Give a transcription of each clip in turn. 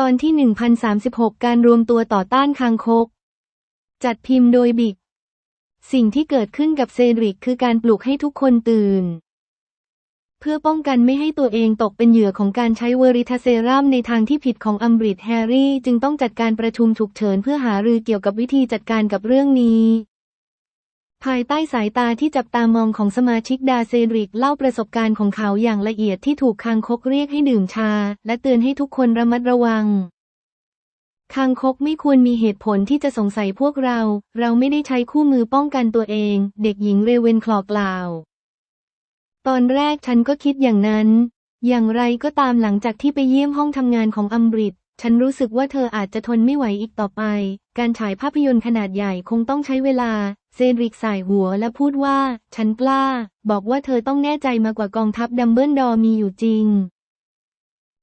ตอนที่ 1036 การรวมตัวต่อต้านคางคก จัดพิมพ์โดยบิก สิ่งที่เกิดขึ้นกับเซดริกคือการปลุกให้ทุกคนตื่น เพื่อป้องกันไม่ให้ตัวเองตกเป็นเหยื่อของการใช้เวอริทาเซรัมในทางที่ผิดของอัมบริดแฮร์รี่ จึงต้องจัดการประชุมฉุกเฉินเพื่อหารือเกี่ยวกับวิธีจัดการกับเรื่องนี้ ภายใต้สายตาที่จับตามองของสมาชิกดาเซริกเล่าประสบการณ์ของเขาอย่างละเอียดที่ถูกคางคกเรียกให้ดื่มชา และเตือนให้ทุกคนระมัดระวัง คางคกไม่ควรมีเหตุผลที่จะสงสัยพวกเรา เราไม่ได้ใช้คู่มือป้องกันตัวเอง เด็กหญิงเรเวนคลอกล่าว ตอนแรกฉันก็คิดอย่างนั้น อย่างไรก็ตามหลังจากที่ไปเยี่ยมห้องทำงานของอัมบริดฉันรู้สึกว่าเธออาจจะทนไม่ไหวอีกต่อไป การฉายภาพยนตร์ขนาดใหญ่คงต้องใช้เวลา เซดริกสายหัวและพูดว่า ฉันกล้า บอกว่าเธอต้องแน่ใจมากกว่ากองทัพดัมเบิลดอมีอยู่จริง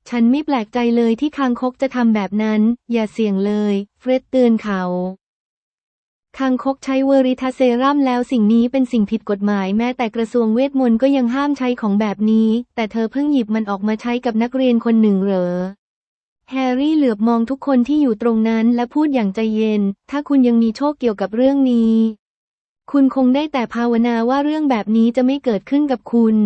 ฉันไม่แปลกใจเลยที่คางคกจะทำแบบนั้น อย่าเสี่ยงเลย เฟร็ดเตือนเขาคางคกใช้เวอริทาเซรัมแล้วสิ่งนี้เป็นสิ่งผิดกฎหมายแม้แต่กระทรวงเวทมนต์ก็ยังห้ามใช้ของแบบนี้ แต่เธอเพิ่งหยิบมันออกมาใช้กับนักเรียนคนหนึ่งเหรอ แฮร์รี่เหลือบมองทุกคนที่อยู่ตรงนั้นและพูดอย่างใจเย็น ถ้าคุณยังมีโชคเกี่ยวกับเรื่องนี้ คุณคงได้แต่ภาวนาว่าเรื่องแบบนี้จะไม่เกิดขึ้นกับคุณ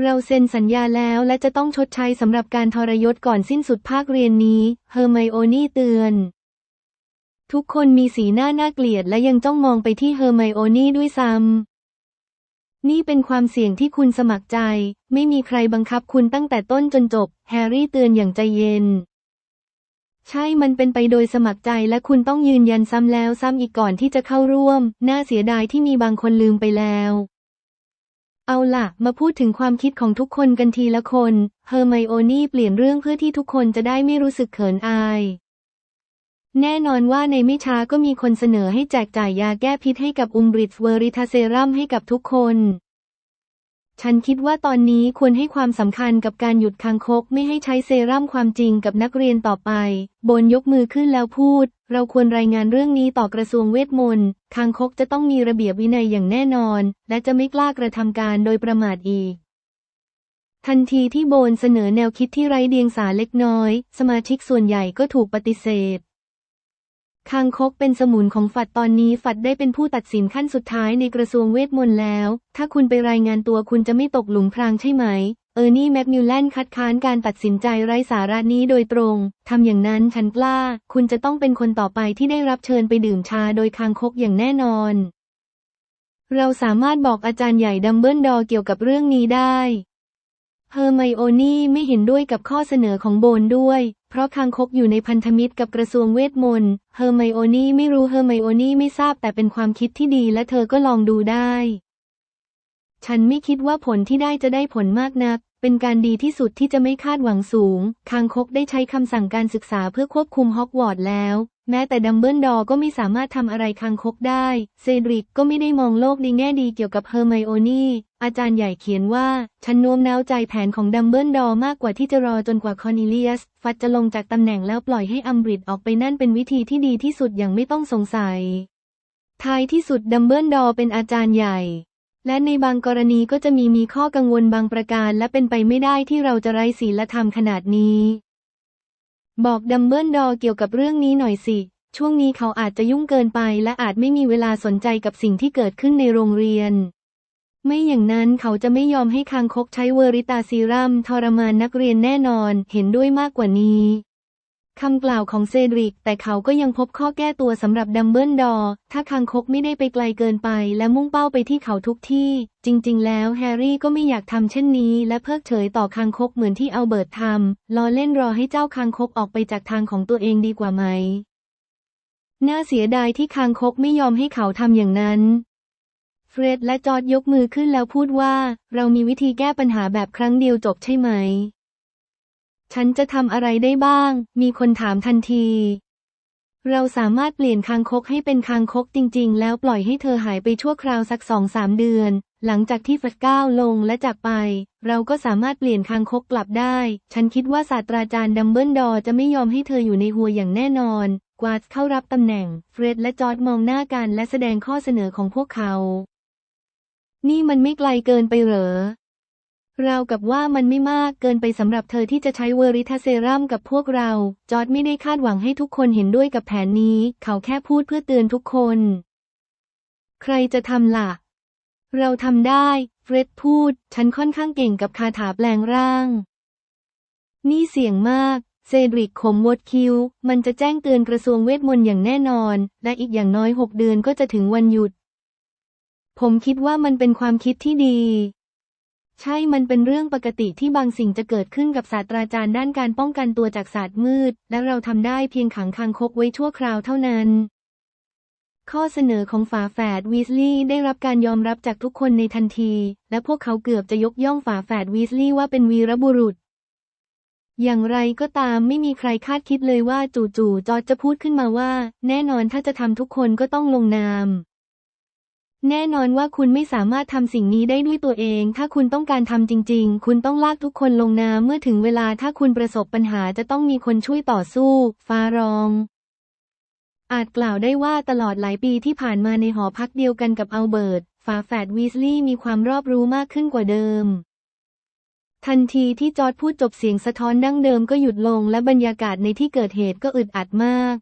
เราเซ็นสัญญาแล้วและจะต้องชดใช้สำหรับการทรยศก่อนสิ้นสุดภาคเรียนนี้เฮอร์ไมโอนี่เตือน ทุกคนมีสีหน้าน่าเกลียดและยังจ้องมองไปที่เฮอร์ไมโอนี่ด้วยซ้ำนี่เป็นความเสี่ยงที่คุณสมัครใจ ไม่มีใครบังคับคุณตั้งแต่ต้นจนจบ แฮร์รี่เตือนอย่างใจเย็น ใช่มันเป็นไปโดยสมัครใจและคุณต้องยืนยันซ้ำแล้วซ้ำอีกก่อนที่จะเข้าร่วม น่าเสียดายที่มีบางคนลืมไปแล้ว เอาล่ะ มาพูดถึงความคิดของทุกคนกันทีละคนเฮอร์ไมโอนี่เปลี่ยนเรื่องเพื่อที่ทุกคนจะได้ไม่รู้สึกเขินอาย แน่นอนว่าในไม่ช้าก็มีคนเสนอให้แจกจ่ายยาแก้พิษให้กับอุมบริดเวอริทาเซรัมให้กับทุกคน ฉันคิดว่าตอนนี้ควรให้ความสำคัญกับการหยุดคางคกไม่ให้ใช้เซรั่มความจริงกับนักเรียนต่อไปโบนยกมือขึ้นแล้วพูด เราควรรายงานเรื่องนี้ต่อกระทรวงเวทมนต์ คางคกจะต้องมีระเบียบวินัยอย่างแน่นอน และจะไม่กล้ากระทำการโดยประมาทอีก ทันทีที่โบนเสนอแนวคิดที่ไร้เดียงสาเล็กน้อย สมาชิกส่วนใหญ่ก็ถูกปฏิเสธ คางคกเป็นสมุนของฝัดตอนนี้ฝัดได้เป็นผู้ตัดสินขั้นสุดท้ายในกระทรวงเวทมนต์แล้ว ถ้าคุณไปรายงานตัวคุณจะไม่ตกหลุมพรางใช่ไหม เออร์นี่แมคมิลแลนคัดค้านการตัดสินใจไร้สาระนี้โดยตรง ทำอย่างนั้นฉันกล้า คุณจะต้องเป็นคนต่อไปที่ได้รับเชิญไปดื่มชาโดยคางคกอย่างแน่นอน เราสามารถบอกอาจารย์ใหญ่ดัมเบิลดอร์เกี่ยวกับเรื่องนี้ได้เฮอร์ไมโอนี่ไม่เห็นด้วยกับข้อเสนอของโบนด้วย เพราะคางคกอยู่ในพันธมิตรกับกระทรวงเวทมนต์ เฮอร์ไมโอนี่ไม่รู้เฮอร์ไมโอนี่ไม่ทราบแต่เป็นความคิดที่ดีและเธอก็ลองดูได้ ฉันไม่คิดว่าผลที่ได้จะได้ผลมากนัก เป็นการดีที่สุดที่จะไม่คาดหวังสูง คางคกได้ใช้คำสั่งการศึกษาเพื่อควบคุมฮอกวอตส์แล้ว แม้แต่ดัมเบิลดอร์ก็ไม่สามารถทำอะไรคางคกได้ เซดริกก็ไม่ได้มองโลกในแง่ดีเกี่ยวกับเฮอร์ไมโอนี่ อาจารย์ใหญ่เขียนว่า ฉันโน้มน้าวใจแผนของดัมเบิลดอร์มากกว่าที่จะรอจนกว่าคอนิเลียส ฟัดจะลงจากตำแหน่งแล้วปล่อยให้อัมบริดออกไปนั่นเป็นวิธีที่ดีที่สุดอย่างไม่ต้องสงสัย ท้ายที่สุดดัมเบิลดอร์เป็นอาจารย์ใหญ่ และในบางกรณีก็จะมีมีข้อกังวลบางประการและเป็นไปไม่ได้ที่เราจะไร้ศีลธรรมขนาดนี้ บอกดัมเบิลดอร์เกี่ยวกับเรื่องนี้หน่อยสิ ช่วงนี้เขาอาจจะยุ่งเกินไป และอาจไม่มีเวลาสนใจกับสิ่งที่เกิดขึ้นในโรงเรียน ไม่อย่างนั้นเขาจะไม่ยอมให้คางคกใช้เวอริตาซีรัมทรมานนักเรียนแน่นอนเห็นด้วยมากกว่านี้คำกล่าวของเซดริก แต่เขาก็ยังพบข้อแก้ตัวสำหรับดัมเบิลดอร์ถ้าคางคกไม่ได้ไปไกลเกินไป และมุ่งเป้าไปที่เขาทุกที่ จริง ๆ แล้วแฮร์รี่ก็ไม่อยากทำเช่นนี้ และเพิกเฉยต่อคางคกเหมือนที่เอัลเบิร์ตทำรอเล่นรอให้เจ้าคางคกออกไปจากทางของตัวเองดีกว่าไหม น่าเสียดายที่คางคกไม่ยอมให้เขาทำอย่างนั้น เฟร็ดและจอร์ดยกมือขึ้นแล้วพูดว่า เรามีวิธีแก้ปัญหาแบบครั้งเดียวจบใช่ไหม ฉันจะทำอะไรได้บ้าง มีคนถามทันที เราสามารถเปลี่ยนคางคกให้เป็นคางคกจริง ๆ แล้วปล่อยให้เธอหายไปชั่วคราวสักสองสามเดือน หลังจากที่ฟัดก้าวลงและจากไป เราก็สามารถเปลี่ยนคางคกกลับได้ ฉันคิดว่าศาสตราจารย์ดัมเบิลดอร์จะไม่ยอมให้เธออยู่ในหัวอย่างแน่นอนกวาดเข้ารับตำแหน่ง เฟร็ดและจอร์ดมองหน้ากันและแสดงข้อเสนอของพวกเขา นี่มันไม่ไกลเกินไปเหรอราวกับว่ามันไม่มากเกินไปสำหรับเธอที่จะใช้เวอริทาเซรัมกับพวกเรา จอร์ดไม่ได้คาดหวังให้ทุกคนเห็นด้วยกับแผนนี้ เขาแค่พูดเพื่อเตือนทุกคน ใครจะทำล่ะ เราทำได้ เฟร็ดพูด ฉันค่อนข้างเก่งกับคาถาแปลงร่าง นี่เสี่ยงมาก เซดริกขมวดคิว มันจะแจ้งเตือนกระทรวงเวทมนต์อย่างแน่นอน และอีกอย่างน้อยหกเดือนก็จะถึงวันหยุด ผมคิดว่ามันเป็นความคิดที่ดี ใช่ มันเป็นเรื่องปกติที่บางสิ่งจะเกิดขึ้นกับศาสตราจารย์ด้านการป้องกันตัวจากศาสตร์มืด และเราทำได้เพียงขังคางคกไว้ชั่วคราวเท่านั้น ข้อเสนอของฝาแฝดวีสลีย์ได้รับการยอมรับจากทุกคนในทันที และพวกเขาเกือบจะยกย่องฝาแฝดวีสลีย์ว่าเป็นวีรบุรุษอย่างไรก็ตามไม่มีใครคาดคิดเลยว่าจู่ๆจอร์จจะพูดขึ้นมาว่า แน่นอนถ้าจะทำทุกคนก็ต้องลงนาม แน่นอนว่าคุณไม่สามารถทำสิ่งนี้ได้ด้วยตัวเอง ถ้าคุณต้องการทำจริง ๆ คุณต้องลากทุกคนลงนามเมื่อถึงเวลาถ้าคุณประสบปัญหาจะต้องมีคนช่วยต่อสู้ ฟ้ารอง อาจกล่าวได้ว่าตลอดหลายปีที่ผ่านมาในหอพักเดียวกันกับอัลเบิร์ต ฝาแฝดวีสลีย์มีความรอบรู้มากขึ้นกว่าเดิม ทันทีที่จอร์ดพูดจบเสียงสะท้อนดั้งเดิมก็หยุดลงและบรรยากาศในที่เกิดเหตุก็อึดอัดมาก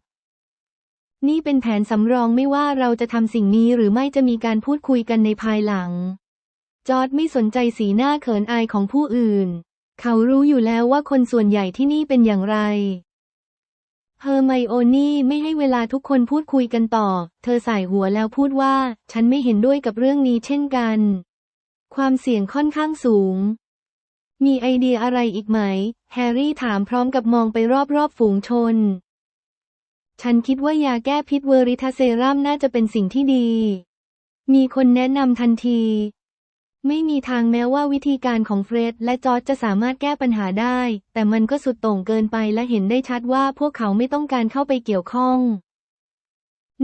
นี่เป็นแผนสำรองไม่ว่าเราจะทำสิ่งนี้หรือไม่จะมีการพูดคุยกันในภายหลัง จอร์ดไม่สนใจสีหน้าเขินอายของผู้อื่น เขารู้อยู่แล้วว่าคนส่วนใหญ่ที่นี่เป็นอย่างไรเฮอร์ไมโอนี่ไม่ให้เวลาทุกคนพูดคุยกันต่อ เธอสายหัวแล้วพูดว่า ฉันไม่เห็นด้วยกับเรื่องนี้เช่นกัน ความเสี่ยงค่อนข้างสูง มีไอเดียอะไรอีกไหม แฮร์รี่ถามพร้อมกับมองไปรอบๆฝูงชน ฉันคิดว่ายาแก้พิษเวอริทาเซรัมน่าจะเป็นสิ่งที่ดี มีคนแนะนำทันที ไม่มีทางแม้ว่าวิธีการของเฟร็ดและจอร์จจะสามารถแก้ปัญหาได้ แต่มันก็สุดโต่งเกินไปและเห็นได้ชัดว่าพวกเขาไม่ต้องการเข้าไปเกี่ยวข้อง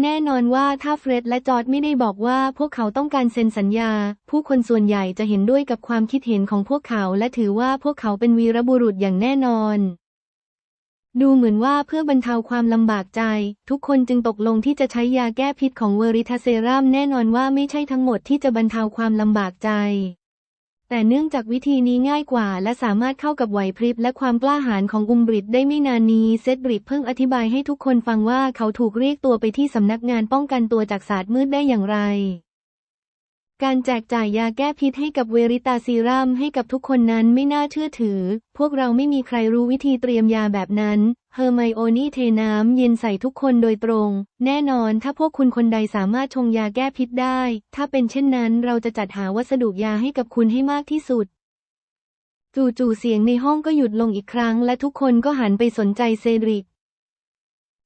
แน่นอนว่าถ้าเฟร็ดและจอร์จไม่ได้บอกว่าพวกเขาต้องการเซ็นสัญญา ผู้คนส่วนใหญ่จะเห็นด้วยกับความคิดเห็นของพวกเขา และถือว่าพวกเขาเป็นวีรบุรุษอย่างแน่นอน ดูเหมือนว่าเพื่อบรรเทาความลำบากใจ ทุกคนจึงตกลงที่จะใช้ยาแก้พิษของเวอริทาเซรัมแน่นอนว่าไม่ใช่ทั้งหมดที่จะบรรเทาความลำบากใจ แต่เนื่องจากวิธีนี้ง่ายกว่า และสามารถเข้ากับไหวพริบและความกล้าหาญของอุมบริดได้ไม่นานนี้เซดบริดเพิ่งอธิบายให้ทุกคนฟังว่าเขาถูกเรียกตัวไปที่สำนักงานป้องกันตัวจากศาสตร์มืดได้อย่างไร การแจกจ่ายยาแก้พิษให้กับเวริตาซีรัมให้กับทุกคนนั้นไม่น่าเชื่อถือ พวกเราไม่มีใครรู้วิธีเตรียมยาแบบนั้น เฮอร์ไมโอนี่เทน้ำเย็นใส่ทุกคนโดยตรง แน่นอนถ้าพวกคุณคนใดสามารถชงยาแก้พิษได้ ถ้าเป็นเช่นนั้นเราจะจัดหาวัสดุยาให้กับคุณให้มากที่สุด จู่ๆเสียงในห้องก็หยุดลงอีกครั้ง และทุกคนก็หันไปสนใจเซดริก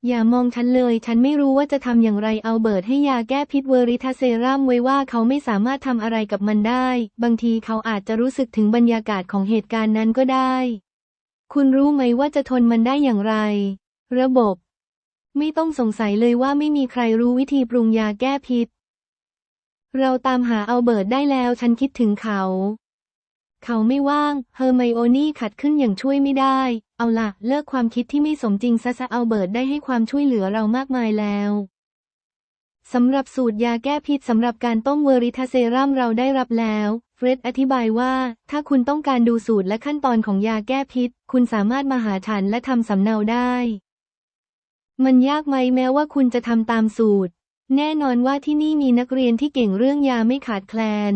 อย่ามองฉันเลย ฉันไม่รู้ว่าจะทำอย่างไรเอาเบิร์ตให้ยาแก้พิษเวอริทาเซรัมไว้ว่าเขาไม่สามารถทำอะไรกับมันได้ บางทีเขาอาจจะรู้สึกถึงบรรยากาศของเหตุการณ์นั้นก็ได้ คุณรู้ไหมว่าจะทนมันได้อย่างไร ระบบ ไม่ต้องสงสัยเลยว่าไม่มีใครรู้วิธีปรุงยาแก้พิษ เราตามหาเอาเบิร์ตได้แล้ว ฉันคิดถึงเขา เขาไม่ว่าง เฮอร์ไมโอนี่ขัดขึ้นอย่างช่วยไม่ได้ เอาล่ะเลิกความคิดที่ไม่สมจริงซะซะเอาเบิร์ตได้ให้ความช่วยเหลือเรามากมายแล้วสำหรับสูตรยาแก้พิษสำหรับการต้มเวอริทาเซรัมเราได้รับแล้ว เฟร็ดอธิบายว่า ถ้าคุณต้องการดูสูตรและขั้นตอนของยาแก้พิษ คุณสามารถมาหาฉันและทำสำเนาได้ มันยากไหมแม้ว่าคุณจะทำตามสูตร แน่นอนว่าที่นี่มีนักเรียนที่เก่งเรื่องยาไม่ขาดแคลน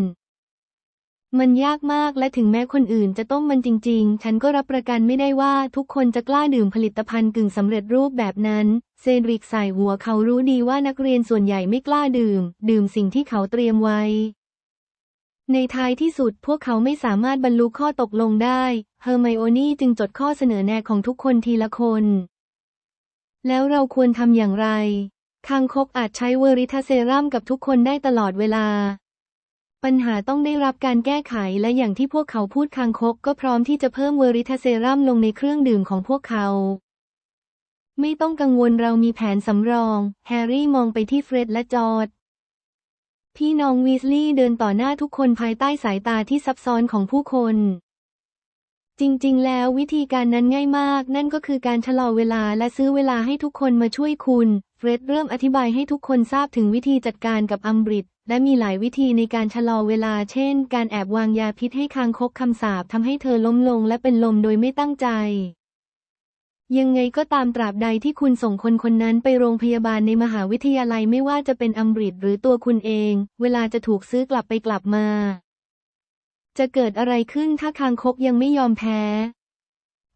มันยากมากและถึงแม้คนอื่นจะต้มมันจริง ๆ ฉันก็รับประกันไม่ได้ว่าทุกคนจะกล้าดื่มผลิตภัณฑ์กึ่งสำเร็จรูปแบบนั้น เซดริกใส่หัวเขารู้ดีว่านักเรียนส่วนใหญ่ไม่กล้าดื่ม ดื่มสิ่งที่เขาเตรียมไว้ ในท้ายที่สุดพวกเขาไม่สามารถบรรลุข้อตกลงได้ เฮอร์ไมโอนี่จึงจดข้อเสนอแนะของทุกคนทีละคน แล้วเราควรทำอย่างไร คางคกอาจใช้เวอริทาเซรัมกับทุกคนได้ตลอดเวลา ปัญหาต้องได้รับการแก้ไขและอย่างที่พวกเขาพูดคางคกก็พร้อมที่จะเพิ่มเวอริทาเซรัมลงในเครื่องดื่มของพวกเขา ไม่ต้องกังวลเรามีแผนสำรอง แฮร์รี่มองไปที่เฟร็ดและจอร์ดพี่น้องวีสลีย์เดินต่อหน้าทุกคนภายใต้สายตาที่ซับซ้อนของผู้คน จริงๆ แล้ววิธีการนั้นง่ายมาก นั่นก็คือการชะลอเวลาและซื้อเวลาให้ทุกคนมาช่วยคุณ เฟร็ดเริ่มอธิบายให้ทุกคนทราบถึงวิธีจัดการกับอัมบริด และมีหลายวิธีในการชะลอเวลา เช่น การแอบวางยาพิษให้คางคกคำสาปทำให้เธอล้มลงและเป็นลมโดยไม่ตั้งใจ ยังไงก็ตามตราบใดที่คุณส่งคนคนนั้นไปโรงพยาบาลในมหาวิทยาลัยไม่ว่าจะเป็นอัมบริดหรือตัวคุณเอง เวลาจะถูกซื้อกลับไปกลับมา จะเกิดอะไรขึ้นถ้าคางคกยังไม่ยอมแพ้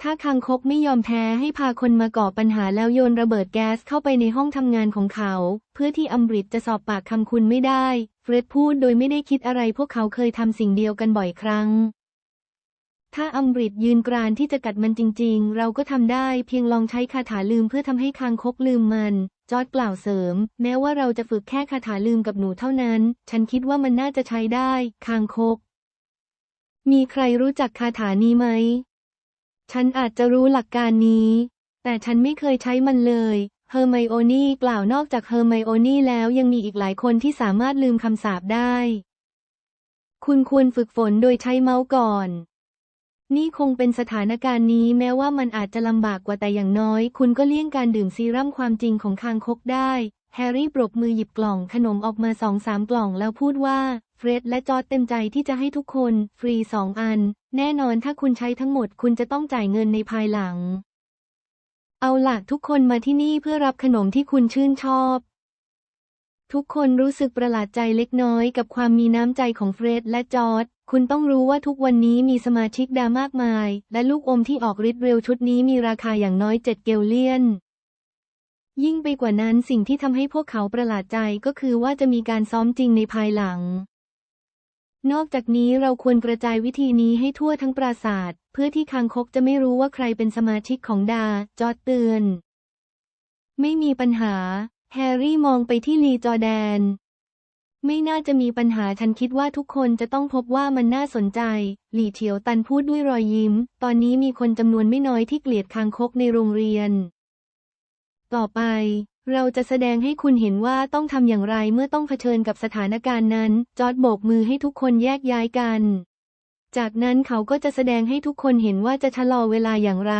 ถ้าคางคกไม่ยอมแพ้ให้พาคนมาก่อปัญหาแล้วโยนระเบิดแก๊สเข้าไปในห้องทำงานของเขา เพื่อที่อัมบริดจะสอบปากคำคุณไม่ได้ เฟร็ดพูดโดยไม่ได้คิดอะไรพวกเขาเคยทำสิ่งเดียวกันบ่อยครั้ง ถ้าอัมบริดยืนกรานที่จะกัดมันจริง ๆ เราก็ทำได้เพียงลองใช้คาถาลืมเพื่อทำให้คางคกลืมมัน จอร์ดกล่าวเสริม แม้ว่าเราจะฝึกแค่คาถาลืมกับหนูเท่านั้น ฉันคิดว่ามันน่าจะใช้ได้ คางคก มีใครรู้จักคาถานี้ไหม ฉันอาจจะรู้หลักการนี้ แต่ฉันไม่เคยใช้มันเลยเฮอร์ไมโอนี่กล่าวนอกจากเฮอร์ไมโอนี่แล้วยังมีอีกหลายคนที่สามารถลืมคำสาปได้ คุณควรฝึกฝนโดยใช้เมาส์ก่อน นี่คงเป็นสถานการณ์นี้แม้ว่ามันอาจจะลำบากกว่าแต่อย่างน้อย คุณก็เลี่ยงการดื่มซีรั่มความจริงของคางคกได้ แฮร์รี่ปรบมือหยิบกล่องขนมออกมาสองสามกล่องแล้วพูดว่า เฟรดและจอร์ดเต็มใจที่จะให้ทุกคน ฟรีสองอัน แน่นอนถ้าคุณใช้ทั้งหมดคุณจะต้องจ่ายเงินในภายหลัง เอาล่ะทุกคนมาที่นี่เพื่อรับขนมที่คุณชื่นชอบ ทุกคนรู้สึกประหลาดใจเล็กน้อยกับความมีน้ำใจของเฟรดและจอร์ดคุณต้องรู้ว่าทุกวันนี้มีสมาชิกดามากมาย และลูกอมที่ออกฤทธิ์เร็วชุดนี้มีราคาอย่างน้อยเจ็ดเกลเลียนยิ่งไปกว่านั้นสิ่งที่ทำให้พวกเขาประหลาดใจก็คือว่าจะมีการซ้อมจริงในภายหลัง นอกจากนี้เราควรกระจายวิธีนี้ให้ทั่วทั้งปราสาท เพื่อที่คางคกจะไม่รู้ว่าใครเป็นสมาชิกของดา จอดเตือน ไม่มีปัญหา แฮร์รี่มองไปที่ลีจอแดน ไม่น่าจะมีปัญหาฉันคิดว่าทุกคนจะต้องพบว่ามันน่าสนใจ หลี่เฉียวตันพูดด้วยรอยยิ้ม ตอนนี้มีคนจำนวนไม่น้อยที่เกลียดคางคกในโรงเรียน ต่อไป เราจะแสดงให้คุณเห็นว่าต้องทำอย่างไรเมื่อต้องเผชิญกับสถานการณ์นั้น จอร์ดโบกมือให้ทุกคนแยกย้ายกัน จากนั้นเขาก็จะแสดงให้ทุกคนเห็นว่าจะชะลอเวลาอย่างไร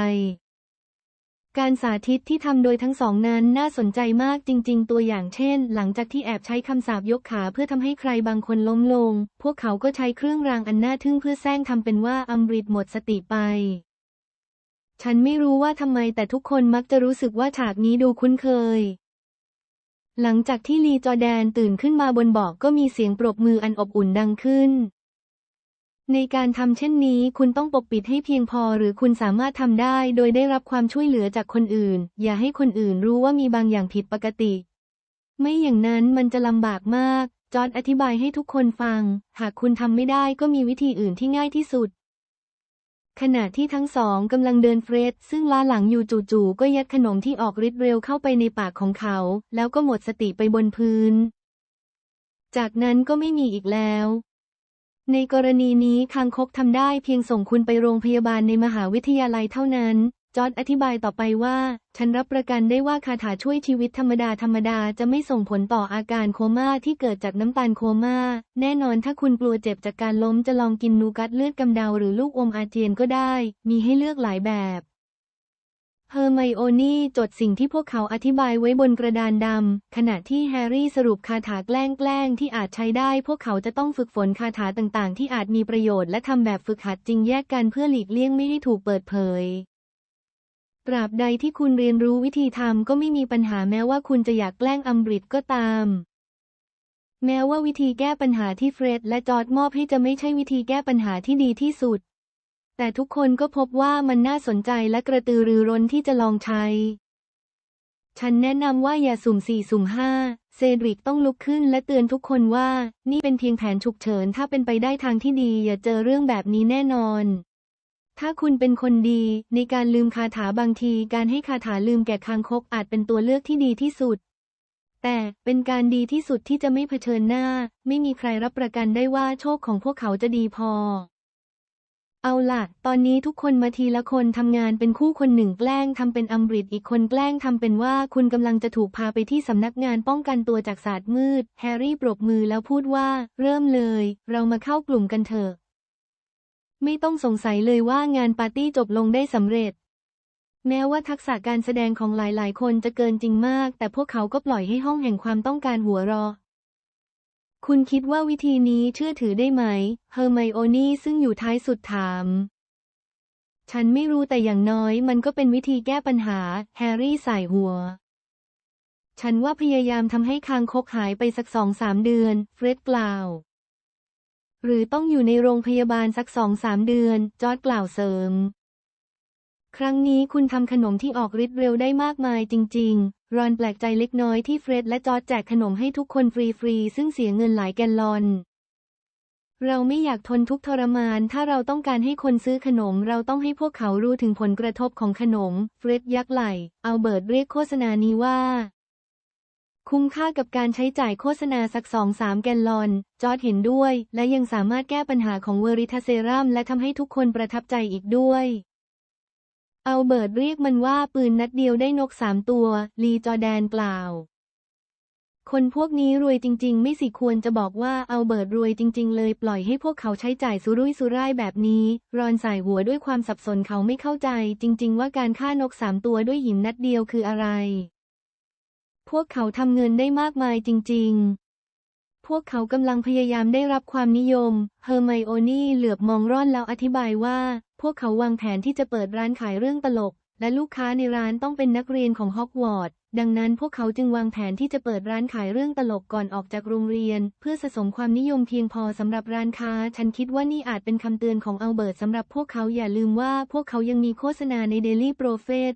การสาธิตที่ทำโดยทั้งสองนั้นน่าสนใจมากจริง ๆ ตัวอย่างเช่น หลังจากที่แอบใช้คำสาปยกขาเพื่อทำให้ใครบางคนล้มลง พวกเขาก็ใช้เครื่องรางอันน่าทึ่งเพื่อแซงทำเป็นว่าอัมบริดหมดสติไป ฉันไม่รู้ว่าทำไมแต่ทุกคนมักจะรู้สึกว่าฉากนี้ดูคุ้นเคย หลังจากที่ลีจอแดนตื่นขึ้นมาบนบอกก็มีเสียงปรบมืออันอบอุ่นดังขึ้น ในการทำเช่นนี้คุณต้องปกปิดให้เพียงพอหรือคุณสามารถทำได้โดยได้รับความช่วยเหลือจากคนอื่น อย่าให้คนอื่นรู้ว่ามีบางอย่างผิดปกติ ไม่อย่างนั้นมันจะลำบากมาก จอร์ดอธิบายให้ทุกคนฟัง หากคุณทำไม่ได้ก็มีวิธีอื่นที่ง่ายที่สุด ขณะที่ทั้งสองกำลังเดินเฟรดซึ่งล้าหลังอยู่จู่ๆก็ยัดขนมที่ออกฤทธิ์เร็วเข้าไปในปากของเขา แล้วก็หมดสติไปบนพื้น จากนั้นก็ไม่มีอีกแล้ว ในกรณีนี้คางคกทำได้เพียงส่งคุณไปโรงพยาบาลในมหาวิทยาลัยเท่านั้น จอร์ดอธิบายต่อไปว่า ฉันรับประกันได้ว่าคาถาช่วยชีวิตธรรมดาธรรมดาจะไม่ส่งผลต่ออาการโคม่าที่เกิดจากน้ำตาลโคม่า แน่นอนถ้าคุณกลัวเจ็บจากการล้มจะลองกินนูกัตเลือดกำเดาหรือลูกอมอาเจียนก็ได้ มีให้เลือกหลายแบบเฮอร์ไมโอนี่จดสิ่งที่พวกเขาอธิบายไว้บนกระดานดำ ขณะที่แฮร์รี่สรุปคาถาแกล้งแกล้งที่อาจใช้ได้ พวกเขาจะต้องฝึกฝนคาถาต่างๆ ที่อาจมีประโยชน์และทำแบบฝึกหัดจริงแยกกันเพื่อหลีกเลี่ยงไม่ให้ถูกเปิดเผย ราบใดที่คุณเรียนรู้วิธีทำก็ไม่มีปัญหาแม้ว่าคุณจะอยากแกล้งอัมบริดก็ตาม แม้ว่าวิธีแก้ปัญหาที่เฟร็ดและจอร์ดมอบให้จะไม่ใช่วิธีแก้ปัญหาที่ดีที่สุด แต่ทุกคนก็พบว่ามันน่าสนใจและกระตือรือร้นที่จะลองใช้ ฉันแนะนำว่าอย่าสุ่มสี่สุ่มห้าเซดริกต้องลุกขึ้นและเตือนทุกคนว่า นี่เป็นเพียงแผนฉุกเฉินถ้าเป็นไปได้ทางที่ดีอย่าเจอเรื่องแบบนี้แน่นอน ถ้าคุณเป็นคนดี ในการลืมคาถาบางทีการให้คาถาลืมแก่คางคกอาจเป็นตัวเลือกที่ดีที่สุด แต่เป็นการดีที่สุดที่จะไม่เผชิญหน้า ไม่มีใครรับประกันได้ว่าโชคของพวกเขาจะดีพอ เอาล่ะ ตอนนี้ทุกคนมาทีละคนทำงานเป็นคู่คนหนึ่งแกล้งทำเป็นอัมบริดอีกคนแกล้งทำเป็นว่าคุณกำลังจะถูกพาไปที่สำนักงานป้องกันตัวจากศาสตร์มืด แฮร์รี่ปรบมือแล้วพูดว่า เริ่มเลย เรามาเข้ากลุ่มกันเถอะ ไม่ต้องสงสัยเลยว่างานปาร์ตี้จบลงได้สำเร็จ แม้ว่าทักษะการแสดงของหลายๆ คนจะเกินจริงมาก แต่พวกเขาก็ปล่อยให้ห้องแห่งความต้องการหัวราะคุณคิดว่าวิธีนี้เชื่อถือได้ไหม เฮอร์ไมโอนี่ซึ่งอยู่ท้ายสุดถาม ฉันไม่รู้แต่อย่างน้อยมันก็เป็นวิธีแก้ปัญหา แฮร์รี่ใส่หัวฉันว่าพยายามทำให้คางคกหายไปสักสองสามเดือน เฟร็ดกล่าว หรือต้องอยู่ในโรงพยาบาลสักสองสามเดือน จอร์ดกล่าวเสริม ครั้งนี้คุณทำขนมที่ออกฤทธิ์เร็วได้มากมายจริง ๆ รอนแปลกใจเล็กน้อยที่เฟร็ดและจอร์ดแจกขนมให้ทุกคนฟรีๆ ซึ่งเสียเงินหลายแกลลอน เราไม่อยากทนทุกทรมาน ถ้าเราต้องการให้คนซื้อขนม เราต้องให้พวกเขารู้ถึงผลกระทบของขนม เฟร็ดยักไหล่อัลเบิร์ตเรียกโฆษณานี้ว่า คุ้มค่ากับการใช้จ่ายโฆษณาสักสองสามแกลลอน จอร์ดเห็นด้วย และยังสามารถแก้ปัญหาของเวอริทาเซรัมและทำให้ทุกคนประทับใจอีกด้วยอัลเบิร์ตเรียกมันว่าปืนนัดเดียวได้นกสามตัว ลีจอร์แดนกล่าว คนพวกนี้รวยจริง ๆ ไม่สิควรจะบอกว่าอัลเบิร์ตรวยจริง ๆ เลยปล่อยให้พวกเขาใช้จ่ายสุรุ่ยสุร่ายแบบนี้ รอนสายหัวด้วยความสับสนเขาไม่เข้าใจ จริง ๆ ว่าการฆ่านกสามตัวด้วยหินนัดเดียวคืออะไร พวกเขาทำเงินได้มากมายจริง ๆ พวกเขากำลังพยายามได้รับความนิยม เฮอร์ไมโอนี่เหลือบมองร่อนแล้วอธิบายว่า พวกเขาวางแผนที่จะเปิดร้านขายเรื่องตลก และลูกค้าในร้านต้องเป็นนักเรียนของฮอกวอตส์ ดังนั้นพวกเขาจึงวางแผนที่จะเปิดร้านขายเรื่องตลกก่อนออกจากโรงเรียน เพื่อสะสมความนิยมเพียงพอสำหรับร้านค้า ฉันคิดว่านี่อาจเป็นคำเตือนของอัลเบิร์ตสำหรับพวกเขาอย่าลืมว่าพวกเขายังมีโฆษณาใน Daily Prophet